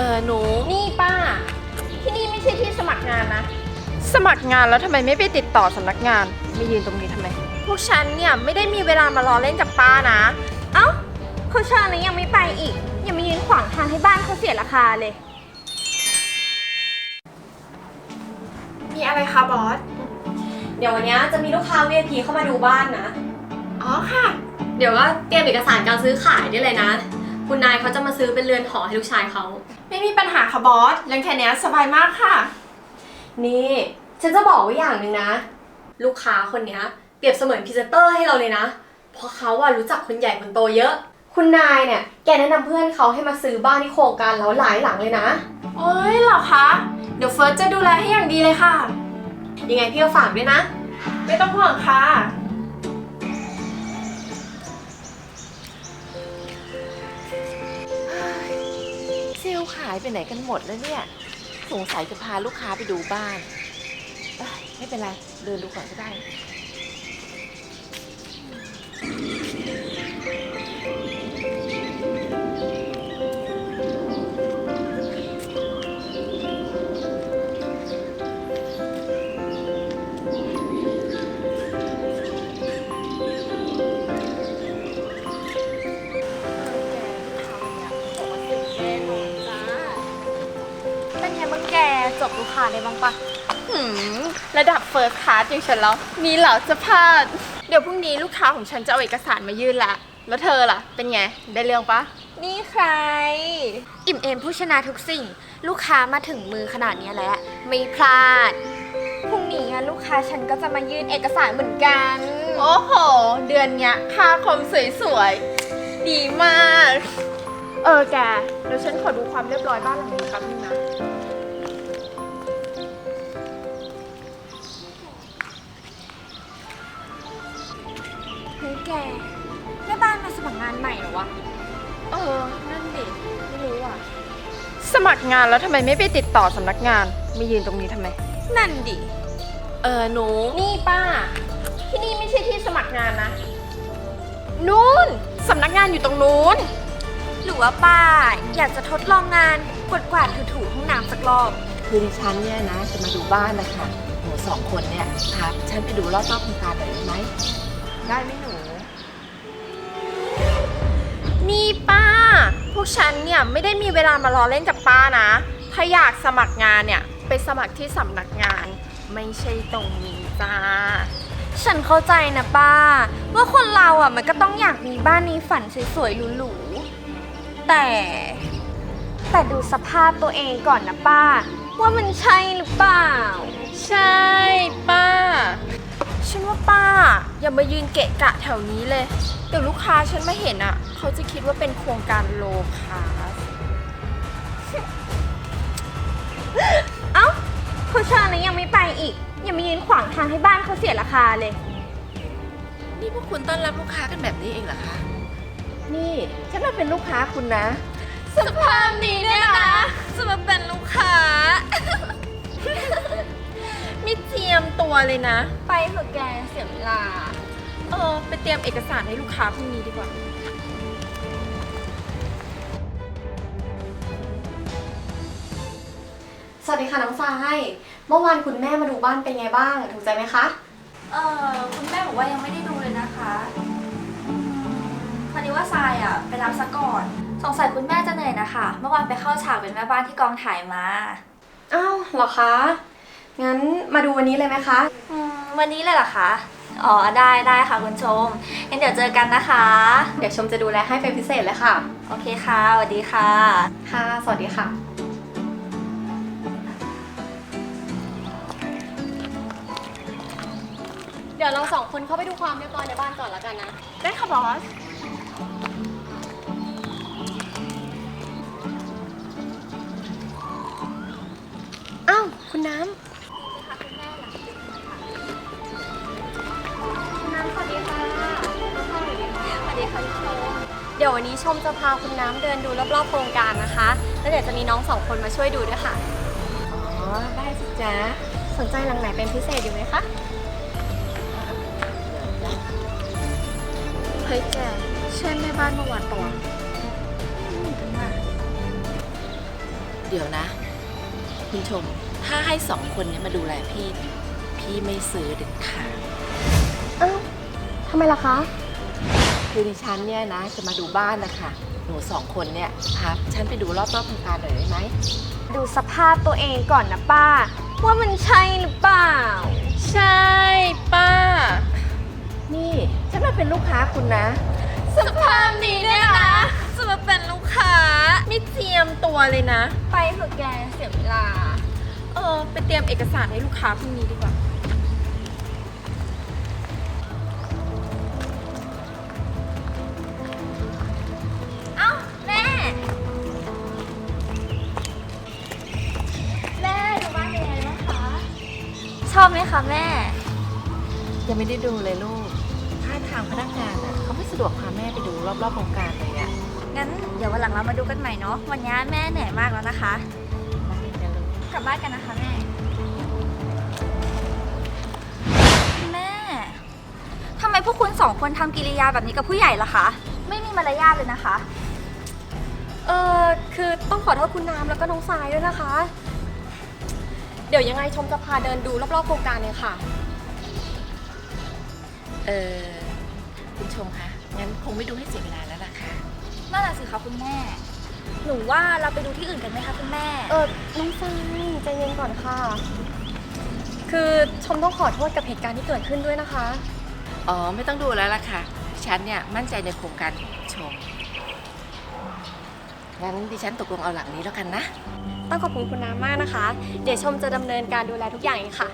ออหนู นี่ป้า ที่นี่ไม่ใช่ที่สมัครงานนะ สมัครงานแล้วทำไมไม่ไปติดต่อสำนักงานมายืนตรงนี้ทำไม พวกฉันเนี่ยไม่ได้มีเวลามารอเล่นกับป้านะ เอ้าเขาเชิญแล้วยังไม่ไปอีกอย่ามายืนขวางทางให้บ้านเขาเสียราคาเลย มีอะไรคะบอส เดี๋ยววันนี้จะมีลูกค้า VIP เข้ามาดูบ้านนะ อ๋อค่ะ เดี๋ยวก็เตรียมเอกสารการซื้อขายได้เลยนะ คุณนายเขาจะมาซื้อเป็นเรือนหอให้ลูกชายเขา ไม่มีปัญหาค่ะบอสเรื่องแค่เนี้ยสบายมากค่ะ นี่ ฉันจะบอกไว้อย่างหนึ่งนะ ลูกค้าคนเนี้ยเปรียบเสมือนพรีเซนเตอร์ให้เราเลยนะ เพราะเขาอะรู้จักคนใหญ่คนโตเยอะ คุณนายเนี่ยแกแนะนำเพื่อนเขาให้มาซื้อบ้านที่โครงการเราหลายหลังเลยนะ โอ้ยเหรอคะ เดี๋ยวเฟิร์สจะดูแลให้อย่างดีเลยค่ะ ยังไงพี่ก็ฝากด้วยนะ ไม่ต้องห่วงค่ะ ลูกขายไปไหนกันหมดแล้วเนี่ย สงสัยจะพาลูกค้าไปดูบ้านไม่เป็นไร เดินดูก่อนก็ได้ เป็นไงบ้างแกจบลูกค้าได้บ้างปะหืมระดับเฟิร์สคลาสอย่างฉันแล้ว มีเหล่าจะพลาด เดี๋ยวพรุ่งนี้ลูกค้าของฉันจะเอาเอกสารมายื่นละ แล้วเธอล่ะ เป็นไง ได้เรื่องปะ นี่ใคร อิ่มเอมผู้ชนะทุกสิ่ง ลูกค้ามาถึงมือขนาดนี้แล้วไม่พลาด พรุ่งนี้อะลูกค้าฉันก็จะมายื่นเอกสารเหมือนกัน โอ้โห เดือนเนี้ยค่าคมสวยๆ ดีมาก เออแก เดี๋ยวฉันขอดูความเรียบร้อยบ้านหลังนี้แป๊บนึงนะ แกแม่บ้านมาสมัครงานใหม่เหรอวะ เออ นั่นดิ ไม่รู้อะ สมัครงานแล้วทำไมไม่ไปติดต่อสำนักงานมายืนตรงนี้ทำไม นั่นดิ เออหนู นี่ป้า ที่นี่ไม่ใช่ที่สมัครงานนะ นู้นสำนักงานอยู่ตรงนู้น หรือว่าป้า อยากจะทดลองงานกวาดกวาดถูถูๆห้องน้ำสักรอบ คือดิฉันเนี่ยนะจะมาดูบ้านนะคะหนูสองคนเนี่ยพาฉันไปดูรอบๆโครงการหน่อยได้ไหมได้ไหมหนู นี่ป้า พวกฉันเนี่ยไม่ได้มีเวลามารอเล่นกับป้านะ ถ้าอยากสมัครงานเนี่ยไปสมัครที่สำนักงาน ไม่ใช่ตรงนี้จ้า ฉันเข้าใจนะป้า ว่าคนเราอะมันก็ต้องอยากมีบ้านในฝันสวยๆหรูๆแต่ แต่ดูสภาพตัวเองก่อนนะป้า ว่ามันใช่หรือเปล่า ใช่ป้า ฉันว่าป้า อย่ามายืนเกะกะแถวนี้เลย เดี๋ยวลูกค้าฉันมาเห็นอะ เขาจะคิดว่าเป็นโครงการโลคาสเอ้าเขาเชิญแล้วยังไม่ไปอีก อย่ามายืนขวางทางให้บ้านเขาเสียราคาเลย นี่พวกคุณต้อนรับลูกค้ากันแบบนี้เองเหรอคะ นี่ฉันมาเป็นลูกค้าคุณนะ สภาพนี้เนี่ยนะจะมาเป็น เลยนะ ไปเถอะแกเสียเวลา เออ ไปเตรียมเอกสารให้ลูกค้าพรุ่งนี้ดีกว่า สวัสดีค่ะน้องทรายเมื่อวานคุณแม่มาดูบ้านเป็นไงบ้าง ถูกใจไหมคะ เออคุณแม่บอกว่ายังไม่ได้ดูเลยนะคะอืมพอดีว่าทรายอะไปรับซะก่อน สงสัยคุณแม่จะเหนื่อยนะคะ เมื่อวานไปเข้าฉากเป็นแม่บ้านที่กองถ่ายมา อ้าวเหรอคะ งั้นมาดูวันนี้เลยไหมคะ อืมวันนี้เลยเหรอคะ อ๋อได้ได้ค่ะคุณชมงั้นเดี๋ยวเจอกันนะคะ เดี๋ยวชมจะดูแลให้เป็นพิเศษเลยค่ะ โอเคค่ะสวัสดีค่ะ ค่ะ สวัสดีค่ะ เดี๋ยวเราสองคนเข้าไปดูความเรียบร้อยในบ้านก่อนแล้วกันนะ ได้ค่ะบอส อ้าว คุณน้ำ เดี๋ยววันนี้ชมจะพาคุณน้ำเดินดูรอบๆโครงการนะคะ แล้วเดี๋ยวจะมีน้องสองคนมาช่วยดูด้วยค่ะ อ๋อ ได้สิจ๊ะ สนใจหลังไหนเป็นพิเศษอยู่ไหมคะ เฮ้ยแกใช่แม่บ้านเมื่อวานปะวะเดี๋ยวนะ คุณชม ถ้าให้สองคนเนี้มาดูแลพี่เนี่ยพี่ไม่ซื้อเด็ดขาดอ้าวทำไมล่ะคะ คือดิฉันเนี่ยนะจะมาดูบ้านนะคะหนูสองคนเนี่ยพาฉันไปดูรอบๆโครงการหน่อยได้ไหมดูสภาพตัวเองก่อนนะป้า ว่ามันใช่หรือเปล่า ใช่ป้า นี่ฉันมาเป็นลูกค้าคุณนะ สภาพนี้เนี่ยนะจะมาเป็นลูกค้าไม่เจียมตัวเลยนะ ไปเถอะแกเสียเวลา เออไปเตรียมเอกสารให้ลูกค้าพรุ่งนี้ดีกว่า อบไหมคะแม่ ยังไม่ได้ดูเลยลูกท่าทางพนักงานอะเขาไม่สะดวกพาแม่ไปดูรอบๆโครงการเลยอะงั้นเดี๋ยววันหลังเรามาดูกันใหม่เนาะ วันนี้แม่เหนื่อยมากแล้วนะคะ ได้นะลูกกลับบ้านกันนะคะแม่ แม่ทำไมพวกคุณสองคนทำกิริยาแบบนี้กับผู้ใหญ่ล่ะคะ ไม่มีมารยาทเลยนะคะ เออคือต้องขอโทษคุณน้ำแล้วก็น้องทรายด้วยนะคะ เดี๋ยวยังไงชมจะพาเดินดูรอบๆโครงการเลยค่ะ เออคุณชมคะงั้นคงไม่ดูให้เสียเวลาแล้วล่ะค่ะนั่นแหละสิคะคุณแม่ หนูว่าเราไปดูที่อื่นกันไหมคะคุณแม่ เออน้องทรายใจเย็นก่อนค่ะ คือชมต้องขอโทษกับเหตุการณ์ที่เกิดขึ้นด้วยนะคะ อ๋อไม่ต้องดูแล้วล่ะค่ะฉันเนี่ยมั่นใจในโครงการของชมงั้นดิฉันตกลงเอาหลังนี้แล้วกันนะ ต้องขอบคุณคุณน้ำมากนะคะ เดี๋ยวชมจะดำเนินการดูแลทุกอย่างเองค่ะ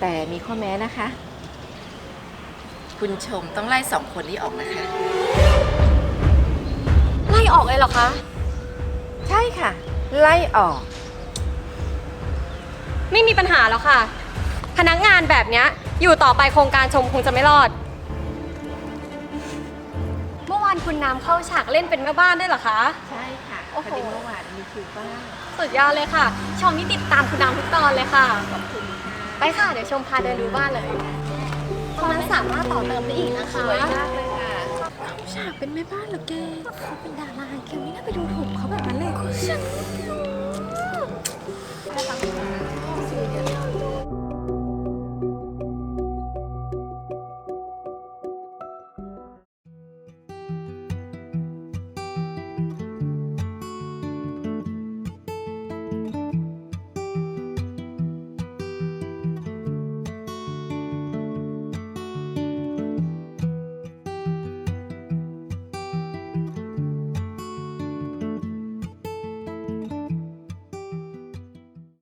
แต่มีข้อแม้นะคะ คุณชมต้องไล่สองคนนี้ออกนะคะ ไล่ออกเลยเหรอคะ ใช่ค่ะ ไล่ออก ไม่มีปัญหาแล้วค่ะ พนักงานแบบเนี้ยอยู่ต่อไปโครงการชมคงจะไม่รอด เมื่อวานคุณน้ำเข้าฉากเล่นเป็นแม่บ้านได้วยเหรอคะ ใช่ค่ะ โอ้พโห อดีเมื่อวานมีคิวบ้างสุดยอดเลยค่ะ ชมนี่ติดตามคุณน้ำทุกตอนเลยค่ะ ขอบคุณค่ะไปค่ะ เดี๋ยวชมพาเดินดูบ้านเลยตรงนั้นสามารถต่อเติมได้อีกนะคะ สวยมากเลยค่ะ ฉากเป็นแม่บ้านเหรอแกเขาเป็นดาราแกไม่น่าไปดูถูกเขาแบบนั้นเลย